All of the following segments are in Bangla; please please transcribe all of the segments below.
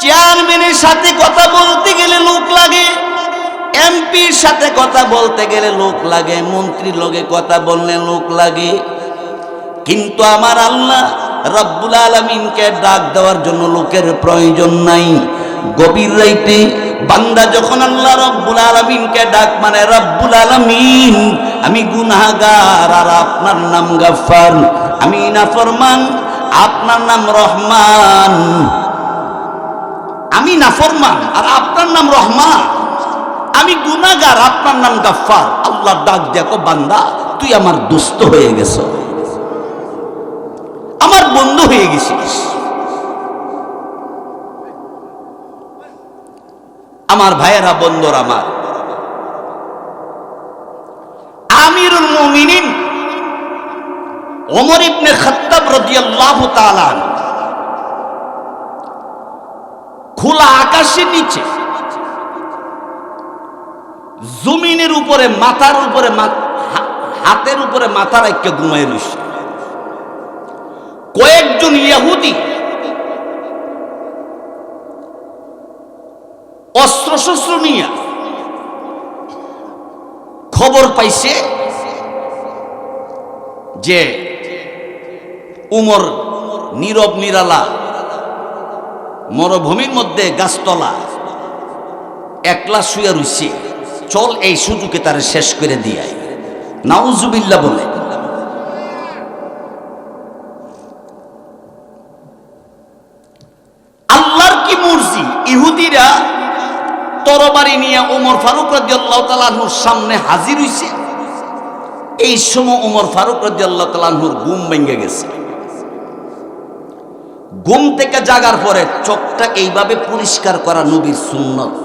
চেয়ারম্যানের সাথে কথা বলতে গেলে লোক লাগে, এমপির সাথে কথা বলতে গেলে লোক লাগে, মন্ত্রীর লগে কথা বললে লোক লাগে। কিন্তু আমার আল্লাহ রব্বুল আলমিনকে ডাক দেওয়ার জন্য লোকের প্রয়োজন নাই। গভীর রাইতে বান্দা যখন আল্লাহ রব্বুল আলমিনকে ডাক মানে রব্বুল আলমিন, আমি গুনাহগার আর আপনার নাম গাফার আমি নাফরমান, আপনার নাম রহমান। আমি নাফরমান, আর আপনার নাম রহমান। আমি গুনাগার আপনার নাম গাফার আল্লাহ ডাক দেখো, বান্দা, তুই আমার দুস্থ হয়ে গেছ। আমার বন্ধু হয়ে গেছিস। আমার ভাইয়েরা, বন্ধুর আমার। আমিরুল মুমিনিন, ওমর ইবনে খাত্তাব রাদিয়াল্লাহু তাআলা খোলা আকাশের নিচে। জমিনের উপরে, মাথার উপরে হাতের উপরে মাথা রাখকে ঘুমাই রইছে। কয়েকজন ইয়াহুদি অস্ত্র শস্ত্র নিয়ে খবর পাইছে যে উমর নীরব নিরালা মরুভূমির মধ্যে গাছতলা। একলা শুয়ে রইছে। চল এই সুযোগে তারা শেষ করে দিয়াই। নাউজুবিল্লা বলে। আল্লাহর কি মর্জি? ইহুদিরা তরবারি নিয়ে ওমর ফারুক রাদিয়াল্লাহু তাআলার সামনে হাজির হইছে। এই সময় ওমর ফারুক রাদিয়াল্লাহু তাআলার ঘুম ভেঙে গেছে। ঘুম থেকে জাগার পরে চোখটা এইভাবে পরিষ্কার করা নবীর সুন্নত।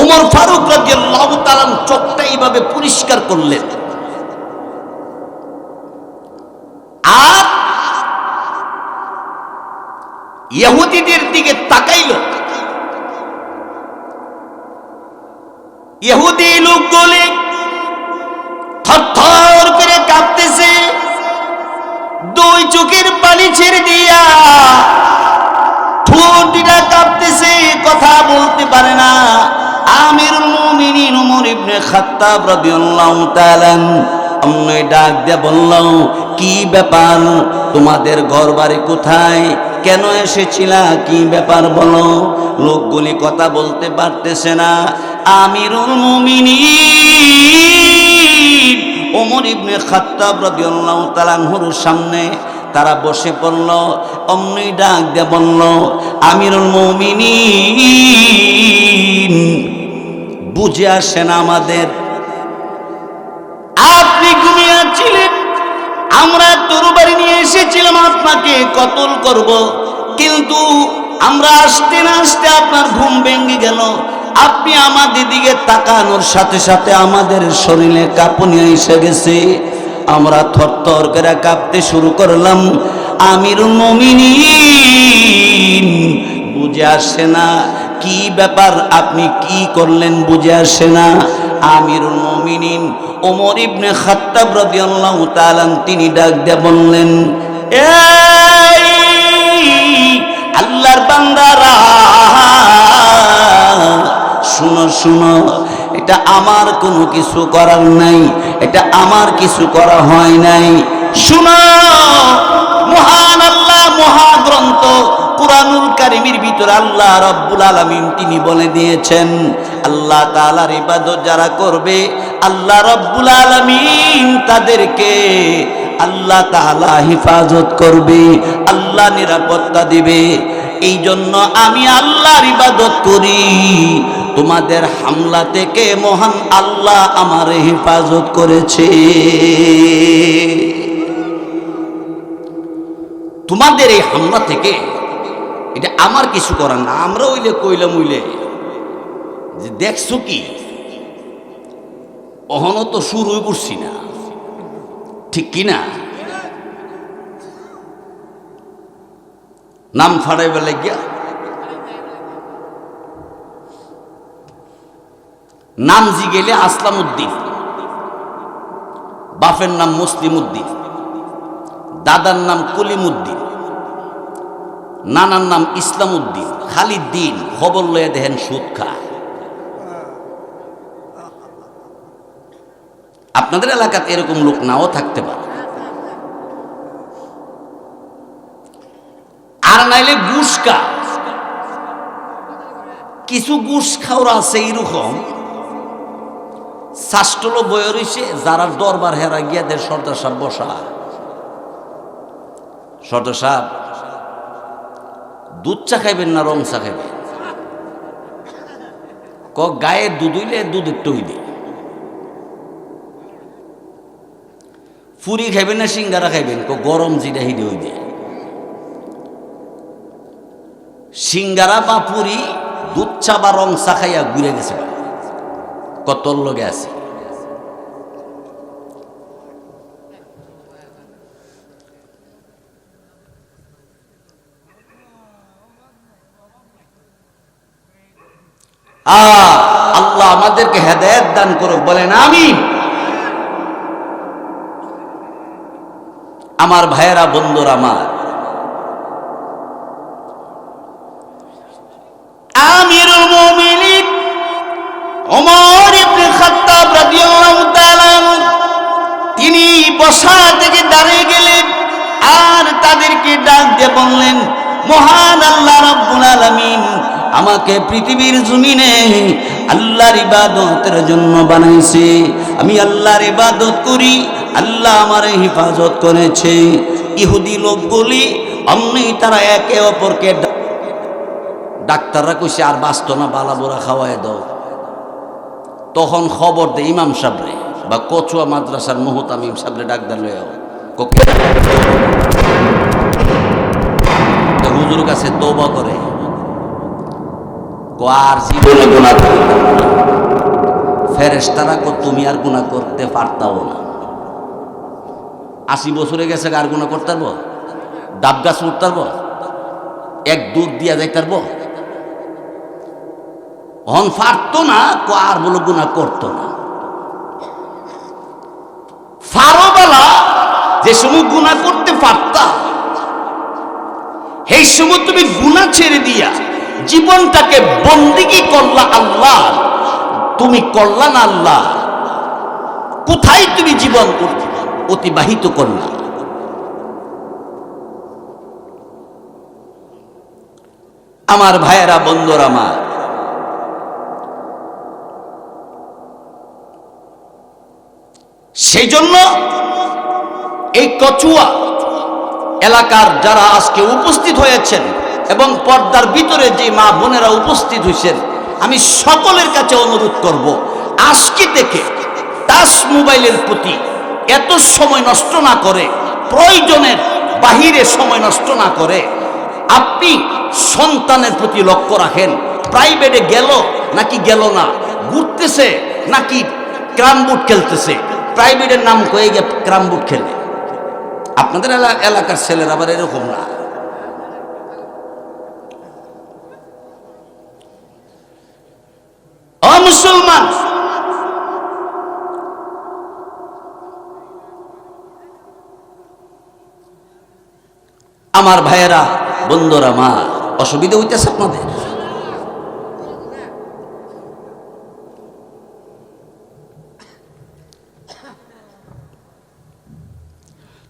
ওমর ফারুক তাআলা চোখটা এইভাবে পরিষ্কার করলেন। আর ইহুদিদের দিকে তাকাইল। ইহুদি লোকগুলি ছেড়ে দিয়া ঠোঁটিটা কাঁপতেছে, কথা বলতে পারে না। আমিরুল মুমিনিন ইবনে খাত্তাব রাদিয়াল্লাহু তাআলা ডাক দিয়ে বলল, কি ব্যাপার? তোমাদের ঘর বাড়ি কোথায়? কেন এসেছিলা? কি ব্যাপার বলো? লোকগুলি কথা বলতে পারতেছে না। আমিরুল মুমিনিন ওমর ইবনে খাত্তাব রাদিয়াল্লাহু তাআলা সামনে তারা বসে পড়ল, অমনি ডাক দিয়ে বলল, আমিরুল মুমিনিন, বুঝে আসে না আমাদের। আপনি ঘুমিয়েছিলেন আমরা তরবারি নিয়ে এসেছিলাম আপনাকে কতল করব, কিন্তু আমরা আসতে না আসতে আপনার ঘুম ভেঙে গেল। আপনি আমাদের দিকে তাকানোর সাথে সাথে আমাদের শরীরে কাঁপুনি এসে গেছে। আমরা থরথর করে কাঁপতে শুরু করলাম। আমির মমিনিন, বুঝে আসে না কি ব্যাপার, আপনি কি করলেন বুঝে আসে না। আমিরুল মমিনিন, ওমর ইবনে খাত্তাব রাদিয়াল্লাহু তাআলা তিনি ডাক দিয়ে বললেন আল্লাহর বান্দারা, শুনো শুনো এটা আমার কোনো কিছু করার নাই, এটা আমার কিছু করা হয় নাই। শুনো, মহান আল্লাহ, মহাগ্রন্থ কোরআনুল কারিমের ভিতরে আল্লাহ রব্বুল আলামিন তিনি বলে দিয়েছেন, আল্লাহ তাআলার ইবাদত যারা করবে, আল্লাহ রব্বুল আলামিন তাদেরকে আল্লাহ তাআলা হেফাজত করবে, আল্লাহ নিরাপত্তা দিবে। এই জন্য আমি আল্লাহর ইবাদত করি। তোমাদের হামলা থেকে মহান আল্লাহ আমার হেফাজত করেছে। তোমাদের এই হামলা থেকে, এটা আমার কিছু করার না, আমরা ওইলে কইলাম উইলে যে দেখছ কি, অহনো তো সুর হয়ে পড়ছি না। ঠিক কি না? নাম ফাড়াইবে লাগিয়া নাম জিগেলে আসলাম উদ্দিন বাপের নাম মুসলিম উদ্দিন দাদার নাম কলিমুদ্দিন নানার নাম ইসলাম উদ্দিন খালিদ দিন খবর লয়ে দেখেন সুদ খায়। আপনাদের এলাকাতে এরকম লোক নাও থাকতে পারে। আর নাইলে গুসকা কিছু গুস খাওয়া আছে এইরকম। শাস্টলো বয়ে রইছে যারা দরবার হেরা গিয়া দের সর্দার সাহেব বসা। সর্দার সাহেব, দুধ চা খাইবেন না রং চা খাইবেন? ক গায়ে দুধ হইলে দুধের টই দে ফুরি খাইবেন না সিঙ্গারা খাইবেন? ক গরম যেটা হিদে হই দে সিঙ্গারা বা পুরি, দুধ চা বা রং চা খাইয়া ঘুরে গেছে। কত লগে আছে? আল্লাহ আমাদেরকে হেদায়ত দান করুক, বলেন আমি আমার ভাইয়েরা, বন্ধুরা আমার আমিরুল মুমিনিন, ওমর মহান আল্লাহ রাব্বুল আলামিন। আমাকে পৃথিবীর জমিনে আল্লাহর ইবাদতের জন্য বানাইছে। আমি আল্লাহর ইবাদত করি, আল্লাহ আমার হেফাজত করেছে। ইহুদি লোকগুলি অমনি তারা একে অপরকে ডাক্তাররা কইছে, আর বাঁচত না, বালা বোরা খাওয়াই দাও। তখন খবর দে ইমাম সাবরে বা কচুয়া মাদ্রাসার মোহতামিম সাবরে ডাক্তার লয়ে কোকে হুজুর কাছে তওবা করে। আর জীবনে তুমি আর গুনাহ করতে পারতাও না। আশি বছরে গেছে আর গুনাহ করতে ডাব গাছ উঠতে পারব? এক দুধ দিয়া যাইতে হন ফারতো না আর বলো গুণা করতো না। ফারোবালা যে সময় গুণা করতে পারতা সেই সময় তুমি গুণা ছেড়ে দিয়া জীবনটাকে বন্দিগি করলা আল্লাহ। তুমি করলা না আল্লাহ? কোথায় তুমি জীবন অতিবাহিত করলা? আমার ভাইয়েরা, বন্ধুরা আমার সেই জন্য এই কচুয়া এলাকার যারা আজকে উপস্থিত হয়েছেন এবং পর্দার ভিতরে যে মা বোনেরা উপস্থিত হয়েছেন, আমি সকলের কাছে অনুরোধ করব, আজকে থেকে টাচ মোবাইলের প্রতি এত সময় নষ্ট না করে, প্রয়োজনের বাহিরে সময় নষ্ট না করে, আপনি সন্তানের প্রতি লক্ষ্য রাখেন, প্রাইভেটে গেল নাকি গেল না, ঘুরতেছে নাকি ক্রাম বুট খেলতেছে, প্রাইভেটের নাম কয়ে গিয়ে ক্রাম বুট খেলে। আপনাদের এলা- এলাকার ছেলের আবার এরকম না। মুসলমান! আমার ভাইয়েরা, বন্ধুরা, মা, অসুবিধা হইতেছে আপনাদের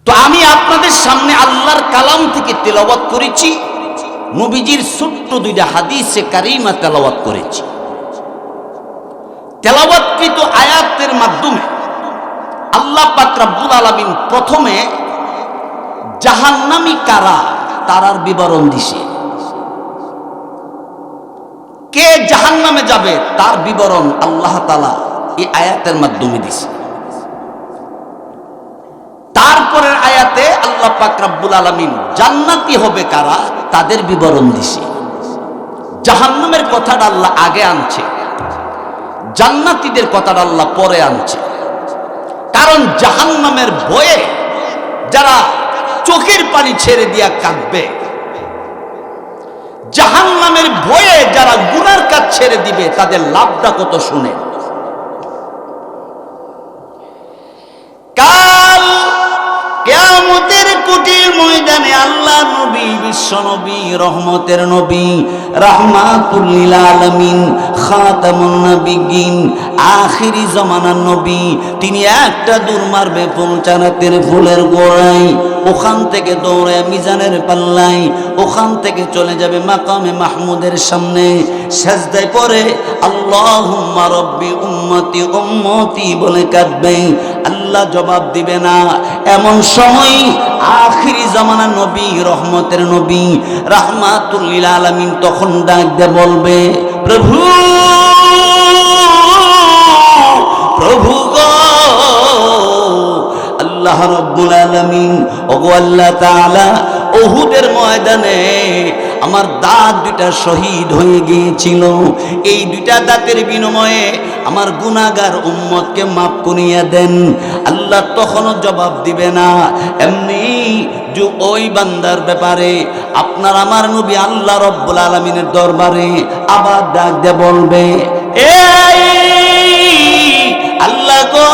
তো আমি আপনাদের সামনে আল্লাহর কালাম থেকে তেলাওয়াত করেছি, নবীজির ছোট্ট দুইটা হাদিসে কারিমা তেলাওয়াত করেছি। তেলাওয়াতকৃত আয়াতের মাধ্যমে আল্লাহ পাক রাব্বুল আলামিন প্রথমে জাহান্নামি কারা তারার বিবরণ দিছে। কে জাহান্নামে যাবে, তার বিবরণ আল্লাহ তাআলা এই আয়াতের মাধ্যমে দিছে। তারপরের আয়াতে আল্লাহ পাক রাব্বুল আলামিন জান্নাতি হবে কারা? তাদের বিবরণ দিছে। জাহান্নামের কথাটা আল্লাহ আগে আনছে। জান্নাতীদের কথাটা আল্লাহ পরে আনছে। কারণ জাহান্নামের বয়ে যারা চোখের পানি ছেড়ে দিয়া কাঁদবে, জাহান্নামের ভয়ে যারা গুনার কাজ ছেড়ে দিবে, তাদের লাভটা কত শুনে বিশ্ব নবী রহমতের নবী রাহমাতুল্লিল আলমিন খাতামুন নবিয়িন আখিরি জমানার নবী। তিনি একটা দুর্মার মারবে পৌঁছানাতের ফুলের গোড়ায় ওখান থেকে দৌড়ে মিজানের পাল্লাই ওখান থেকে চলে যাবে মাকামে মাহমুদের সামনে। সেজদায় পরে আল্লাহুম্মা রব্বি উম্মতি উম্মতি বলে কাঁদবে। আল্লাহ জবাব দিবে না। এমন সময় আখিরি জামানা নবী, রহমতের নবী রাহমাতুল্লিল আলামিন তখন ডাক দিয়ে বলবে, প্রভু প্রভু আল্লাহ রব্বুল আলামিন, ওগো আল্লাহ তাআলা, ওহুদের ময়দানে আমার দাঁত দুইটা শহীদ হয়ে গিয়েছিল। এই দুইটা দাঁতের বিনিময়ে আমার গুনাগার উম্মতকে মাফ করিয়া দেন। আল্লাহ তখনও জবাব দিবে না। এমনি যে ওই বান্দার ব্যাপারে আপনার আমার নবী আল্লাহ রব্বুল আলমিনের দরবারে আবার ডাক দিয়ে বলবে, এই আল্লাহ গো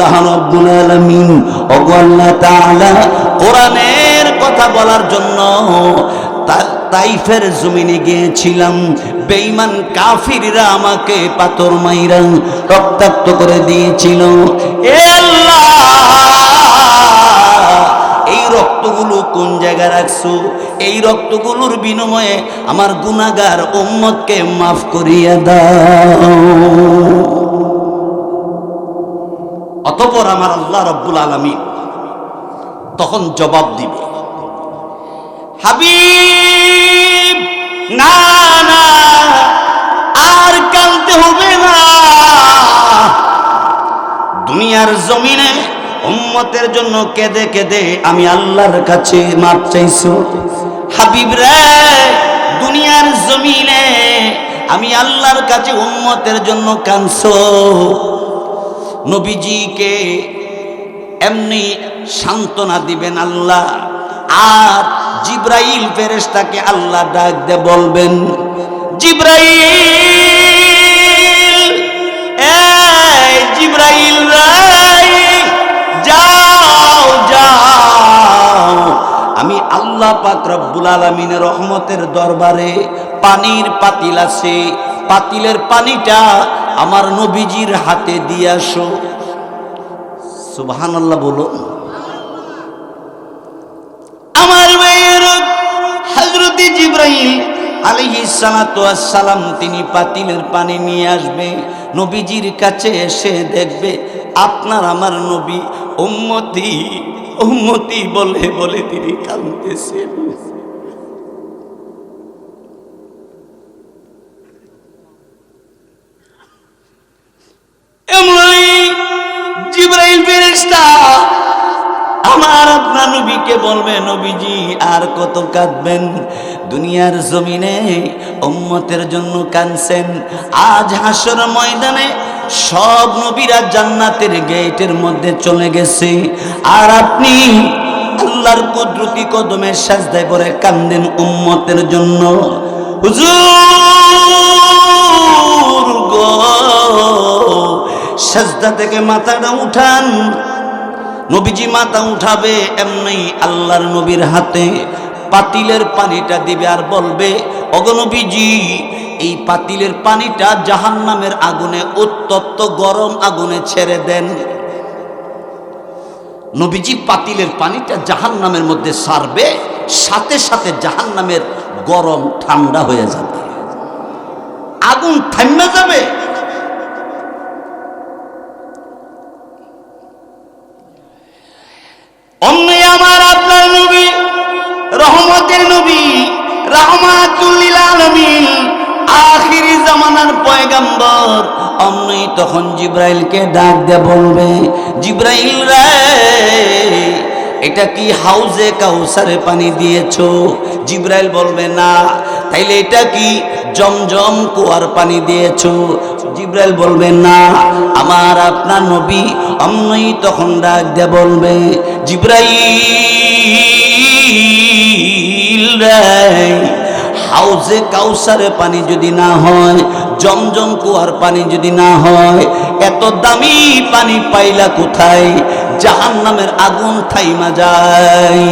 আল্লাহ রব্বুল আলামিন। কোরআনের কথা বলার জন্য তাইফের জমিনে গিয়েছিলাম। বেঈমান কাফিররা আমাকে পাথর মাইরা রক্তাক্ত করে দিয়েছিল। আল্লাহ, এই রক্তগুলো কোন জায়গায় রাখছো? এই রক্তগুলোর বিনিময়ে আমার গুনাগার উম্মতকে মাফ করিয়া দাও। অতপর আমার আল্লাহ রব্বুল আলমী তখন জবাব দিবে, হাবিব, না না, আর কানতে হবে না। দুনিয়ার জমিনে উম্মতের জন্য কেঁদে কেঁদে আমি আল্লাহর কাছে মাপ চাইছো। হাবিব রে, দুনিয়ার জমিনে আমি আল্লাহর কাছে উম্মতের জন্য কানছো নবীজিকে এমনি সান্ত্বনা দিবেন আল্লাহ। আর জিব্রাইল ফেরেশতাকে আল্লাহ ডাক দে বলবেন, জিব্রাইল জিব্রাইল রাই যাও যাও। আমি আল্লাহ পাক রব্বুল আলমিনের রহমতের দরবারে পানির পাতিল আছে। পাতিলের পানিটা আমার নবীজির হাতে দিয়ে আসো। সুবহান আল্লাহ বলুন। আমার মেয়ের হজরত জিব্রাইল আলাইহি সালাম তিনি পাতিলের পানি নিয়ে আসবে, নবীজির কাছে এসে দেখবে, আপনার আমার নবী উম্মতি উম্মতি বলে বলে তিনি কাঁদতেছেন। এমনি জিব্রাইল ফেরেশতা আমার আপনার নবীকে বলবে, নবীজি, আর কত কাঁদবেন? দুনিয়ার জমিনে উম্মতের জন্য কানছেন আজ হাসর ময়দানে সব নবীরা জান্নাতের গেটের মধ্যে চলে গেছে। আর আপনি আল্লাহর কুদরতি কদমের সাজদায় পরে কান্দেন উম্মতের জন্য। হুজুর গো সাজদা থেকে মাথাটা উঠান। নবীজি মাথা উঠাবে এমনি আল্লাহর নবীর হাতে। পাতিলের পানিটা দিবে আর বলবে অগনবীজি এই পাতিলের পানিটা জাহান্নামের আগুনে উত্তপ্ত গরম আগুনে ছেড়ে দেন। নবীজি পাতিলের পানিটা জাহান্নামের মধ্যে সারবে, সাথে সাথে জাহান্নামের গরম ঠান্ডা হয়ে যাবে। আগুন থামে যাবে অন্য আমার আপনার নবী, রহমতের নবী, রহমাতুল্লিল আলামিন, আখিরি জামানার পয়গাম্বর। অমনি তখন জিব্রাইলকে ডাক দিয়ে বলবে, জিব্রাইল রে, এটা কি হাউজে কাউসারে পানি দিয়েছ? জিব্রাইল বলবে, না তাইলে এটা কি জমজম কুয়ার পানি দিয়েছ? জিব্রাইল বলবে, না, আমার আপনার নবী অমনি তখন ডাক দিয়ে বলবে, জিব্রাইল হাউজে কাউসারে পানি যদি না হয়, জমজম কুয়ার পানি যদি না হয়, এত দামি পানি পাইলা কোথায়? জাহান নামের আগুন থাইমা যায়।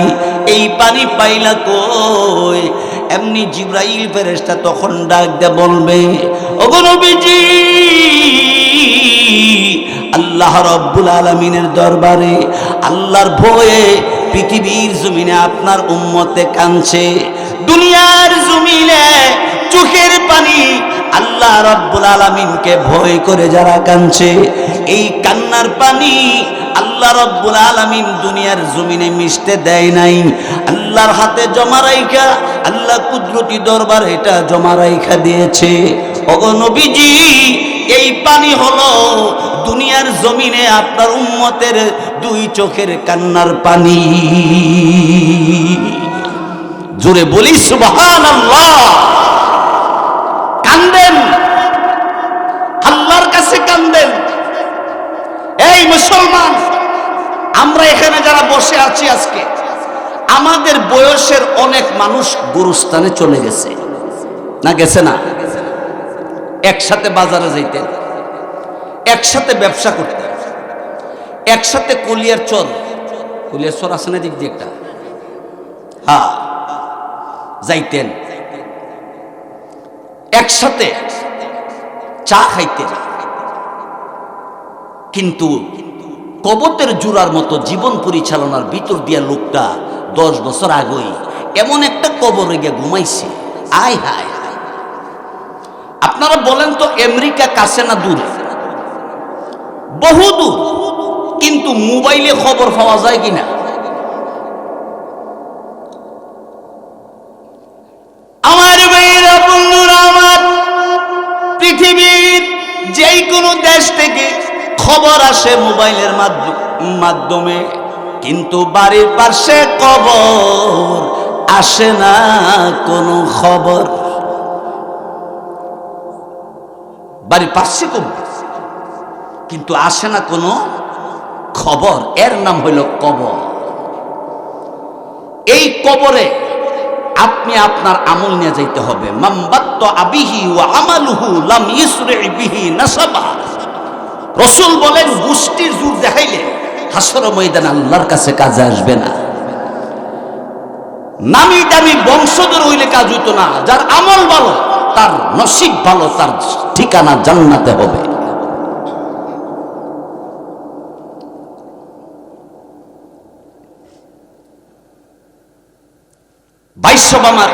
এই পানি পাইলা কই? এমনি জিব্রাইল ফেরেস্তা তখন ডাক দে বলবে অগনবিজি নবীজি, আল্লাহ রব্বুল আলমিনের দরবারে আল্লাহর ভয়ে পৃথিবীর জমিনে আপনার উম্মতে কাঁদছে, দুনিয়ার জমিনে চোখের পানি আল্লাহ রব্বুল আলমিনকে ভয় করে যারা কাঁদছে, এই কান্নার পানি আল্লাহ রব্বুল আলমিন দুনিয়ার জমিনে মিশতে দেয় নাই। আল্লাহর হাতে জমা রাইখা, আল্লাহ কুদরতি দরবার এটা জমা রাইখা দিয়েছে। ওগো নবীজি, এই পানি হলো দুনিয়ার জমিনে আপনার উম্মতের দুই চোখের কান্নার পানি। জোরে বলি সুবহান কান্দেন। আল্লাহর কাছে কান্দেন। এই মুসলমান, আমরা এখানে যারা বসে আছি আজকে, আমাদের বয়সের অনেক মানুষ গুরুস্থানে চলে গেছে। না গেছে না? একসাথে বাজারে যাইতেন, একসাথে ব্যবসা করতেন, একসাথে কলিয়ার চর কলিয়ার চর আছে না দিক দিয়ে একটা? হ্যাঁ যাইতেন। একসাথে চা খাইতেন কিন্তু কবতের জুড়ার মতো জীবন পরিচালনার ভিতর দিয়া লোকটা দশ বছর আগেই এমন একটা কবরে গিয়ে ঘুমাইছে। আয় হায়। আপনারা বলেন তো আমেরিকা কাছে না দূরে? বহু দূর। কিন্তু মোবাইলে খবর পাওয়া যায় কিনা? আমার পৃথিবীর যেই কোনো দেশ থেকে খবর আসে মোবাইলের মাধ্য- মাধ্যমে। কিন্তু বাড়ির পাশে কবর আসে না কোনো খবর। বাড়ির পাশে কবর, কিন্তু আসে না কোনো খবর। এর নাম হইল কবর। এই কবরে আপনি আপনার আমল নিয়ে যাইতে হবে। আবিহি ও আমালুহু লাম ইসরে বিহি রসুল বলেন গোষ্ঠীর জোর দেখাইলে হাসর ময়দান আল্লাহর কাছে কাজে আসবে না। নামি দামি বংশধর হইলে কাজ হইতো না। যার আমল ভালো, তার নসিব ভালো, তার ঠিকানা জান্নাতে হবে। বাইশব আমার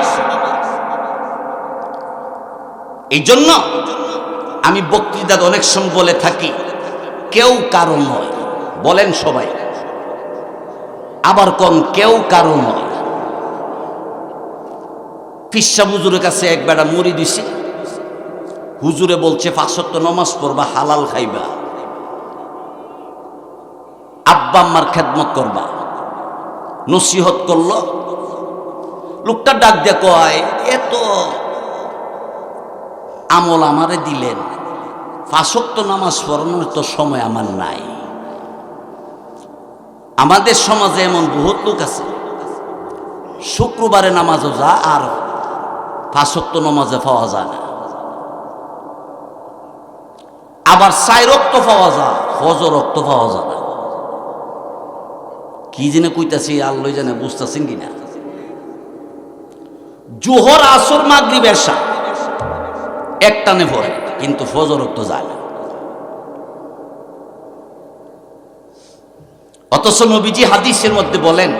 এই জন্য আমি বক্তৃতা অনেক সময় বলে থাকি, কেউ কারণ নয়। বলেন সবাই। আবার কম কেউ কারণ নয়। পিসা হুজুরের কাছে এক বেড়া মুড়ি দিছে। হুজুরে বলছে পাঁচত্ব নমাজ পড়বা, হালাল খাইবা। আব্বা আম্মার খেদমত করবা। নসিহত করল। লোকটা ডাক দিয়ে কয় এত আমল আমারে দিলেন। ফাঁসক্ত নামাজ পড়ানোর তো সময় আমার নাই। আমাদের সমাজে এমন বহুত লোক আছে। শুক্রবারে নামাজও যা আর ফাঁসক্ত নামাজে পাওয়া যায় না। আবার সাই রক্ত পাওয়া যায় হজ রক্ত পাওয়া যায় না। কি জেনে কইতাছি, আল্লাহ জানে বুঝতেছেন কিনা। জোহর, আসর মাগরিব এসা একটানে পড়ে কিন্তু ফজর তো যায় না। অথচ নবীজি হাদিসের মধ্যে বলেন,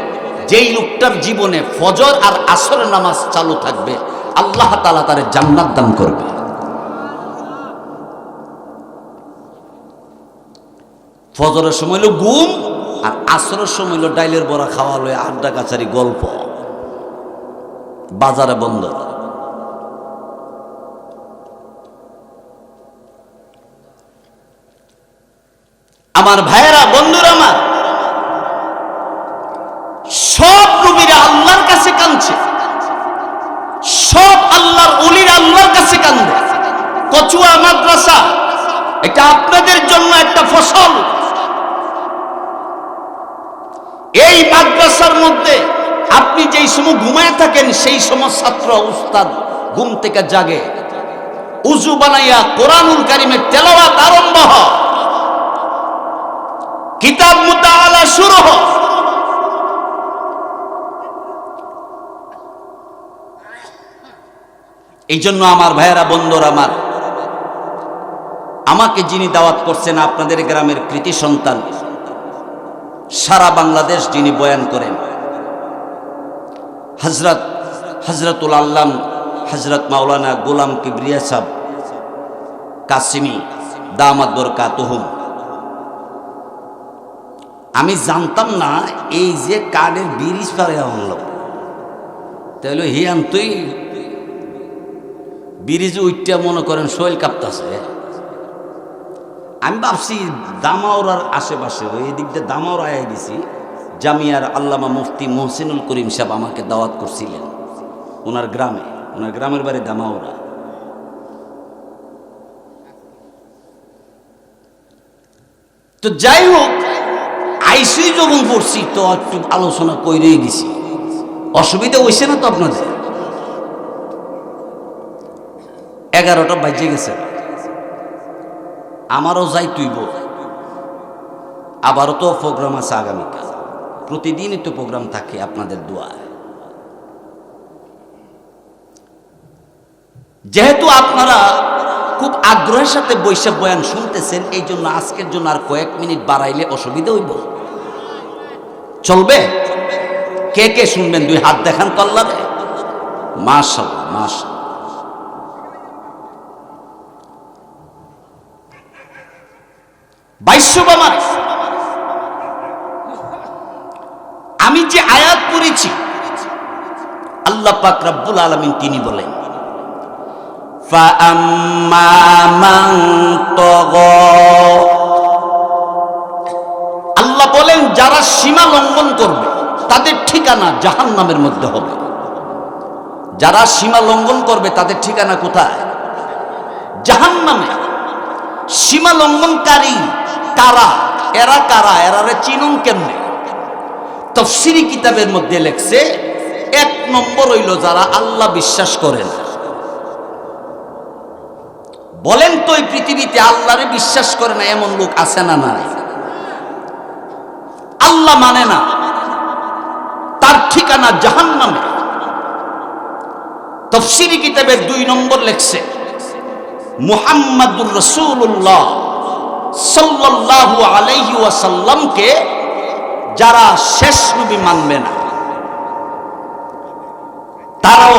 যেই লোকটার জীবনে ফজর আর আসরের নামাজ চালু থাকবে, আল্লাহ তালা তারে জান্নাত দান করবে। ফজরের সময় হলো গুম আর আসরের সময় হলো ডাইলের বড়া খাওয়া, লয় আড্ডা কাছারি গল্প। বাজারে বন্ধ। আমার ভাইয়েরা, বন্ধুরা আমার, সব নবীরা আল্লাহর কাছে কাঁদছে। সব আল্লাহর অলিরা আল্লাহর কাছে কান্দে কচুয়া মাদ্রাসা, এটা আপনাদের জন্য একটা ফসল। এই মাদ্রাসার মধ্যে আপনি যেই সময় ঘুমায় থাকেন, সেই সময় ছাত্র, উস্তাদ ঘুম থেকে জাগে। উজু বানাইয়া কোরআনুল কারিমের তেলাওয়াত আরম্ভ হয়। কিতাব মুতাআলা শুরু হয়। এই জন্য আমার ভাইয়েরা, বন্ধুরা আমার, আমাকে যিনি দাওয়াত করছেন আপনাদের গ্রামের কৃতি সন্তান, সারা বাংলাদেশ যিনি বয়ান করেন হজরত হজরতুল আল্লাম হজরত মাওলানা গোলাম কিবরিয়া সাহ কাসিমি, দামাত বরকাতুহুম আমি জানতাম না এই যে কার্ডের ব্রিজ পারে হল তাহলে হিয়ান তুই, ব্রিজ উইটটা মনে করেন শৈল কাঁপতাছে। আমি ভাবছি দামাওরার আশেপাশে, ওই দিক দিয়ে দামাওরা আয় গেছি জামিয়ার আল্লামা মুফতি মোহসিনুল করিম সাহেব আমাকে দাওয়াত করছিলেন। ওনার গ্রামে, ওনার গ্রামের বাড়ি দামাওরা তো যাই হোক আইসি যখন পড়ছি তো একটু আলোচনা কইরেই গেছি অসুবিধা হয়েছে না তো আপনাদের? এগারোটা বাজে গেছে। আমারও যাই তুইব আবারও তো প্রোগ্রাম আছে আগামীকাল। প্রতিদিনই তো প্রোগ্রাম থাকে আপনাদের দোয়ায়। যেহেতু আপনারা খুব আগ্রহের সাথে বৈশাখ বয়ান শুনতেছেন, এই জন্য আজকের জন্য আর কয়েক মিনিট বাড়াইলে অসুবিধা হইব। চলবে? কে কে শুনবেন? দুই হাত দেখান তল্লারে মাসাল বাইশ বাইশ্যবামার আমি যে আয়াত পড়েছি, আল্লাহ পাক রব্বুল আলমিন তিনি বলেন আল্লাহ বলেন, যারা সীমা লঙ্ঘন করবে, তাদের ঠিকানা জাহান নামের মধ্যে হবে। যারা সীমা লঙ্ঘন করবে, তাদের ঠিকানা কোথায়? জাহান নামে সীমা লঙ্ঘনকারী কারা? এরা কারা? এরা চিনুন কেমনে? তফসিরি কিতাবের মধ্যে লেখছে, এক নম্বর হইল যারা আল্লাহ বিশ্বাস করেন। বলেন তো এই পৃথিবীতে আল্লাহরে বিশ্বাস করে না এমন লোক আছে না নাই? আল্লাহ মানে না। তার ঠিকানা জাহান নামে তফসিরি কিতাবের দুই নম্বর লেখছে, মুহাম্মাদুর রসুল্লাহ সাল্লাল্লাহু আলাইহি ওয়াসাল্লামকে যারা শেষ নবী মানবে না, তারাও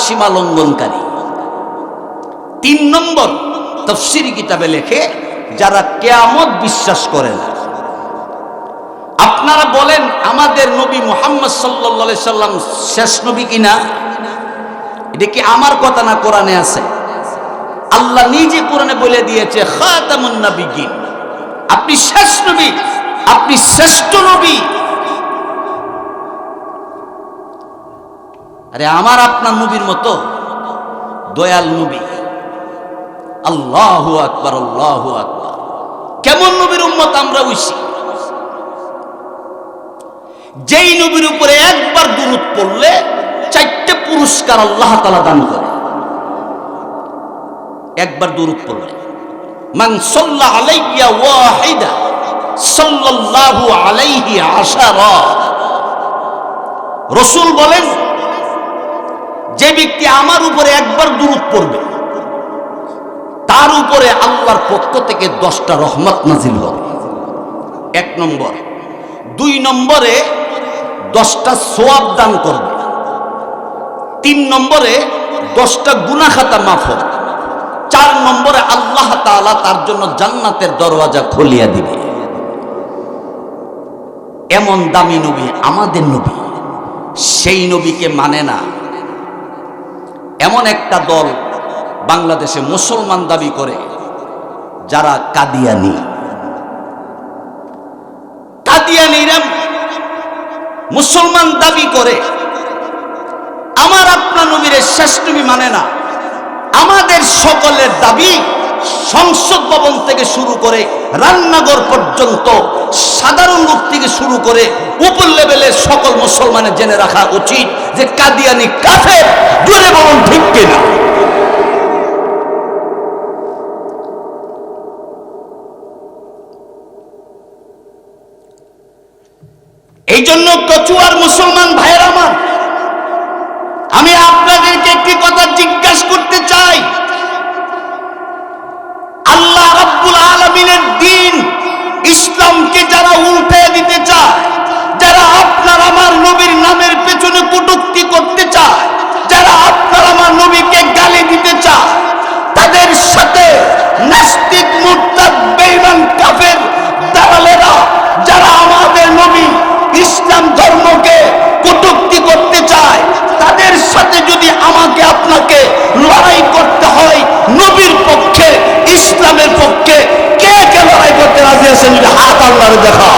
সীমা লঙ্ঘনকারী তিন নম্বর তফসিরি কিতাবে লেখে, যারা কেয়ামত বিশ্বাস করে না। আপনারা বলেন, আমাদের নবী মোহাম্মদ সাল্লা সাল্লাম শেষ নবী কিনা? এটা কি আমার কথা না কোরআনে আছে? আল্লাহ নিজে কোরআনে বলে দিয়েছে আপনি শেষ নবী আপনি শ্রেষ্ঠ নবী। আরে আমার আপনার নবীর মতো দয়াল নবী। আল্লাহ আকবর আল্লাহ আকবর। কেমন নবীর উম্মত আমরা উইসি যেই নবীর উপরে একবার দূরত পড়লে চারটে পুরস্কার আল্লাহ তালা দান করে। একবার দূরত পড়লে। মান সাল্লা আলাইয়া ওয়াহিদা। সাল্লাল্লাহু আলাইহি আশারা। রসুল বলেন, যে ব্যক্তি আমার উপরে একবার দূরত পড়বে, তার উপরে আল্লাহর পক্ষ থেকে দশটা রহমত নাজিল হবে। এক নম্বর। দুই নম্বরে দশটা সোয়াব দান করবে। তিন নম্বরে দশটা গুনাখাতা মাফ হবে। চার নম্বরে আল্লাহ তাআলা তার জন্য জান্নাতের দরওয়াজা খুলিয়া দিবে। এমন দামি নবী আমাদের নবী। সেই নবীকে মানে না। এমন একটা দল বাংলাদেশে মুসলমান দাবি করে, যারা কাদিয়ানি। কাদিয়ানিরা মুসলমান দাবি করে, আমার আপনার নবীর শেষ নবী মানে না। আমাদের সকলের দাবি সংসদ ভবন থেকে শুরু করে রান্নাঘর পর্যন্ত সাধারণ লোক থেকে শুরু করে উপর লেভেলে সকল মুসলমানের জেনে রাখা উচিত যে কাদিয়ানি কাফে জোরে বলুন, ঠিক কিনা? এই জন্য কচুয়ার মুসলমান ভাইয়ের আমার, আমি আপনাদেরকে একটি কথা জিজ্ঞাসা করতে চাই। আমিনের দিন ইসলামকে যারা উল্টে দিতে চায় শ্রেণির হাত আল্লাহরে দেখা।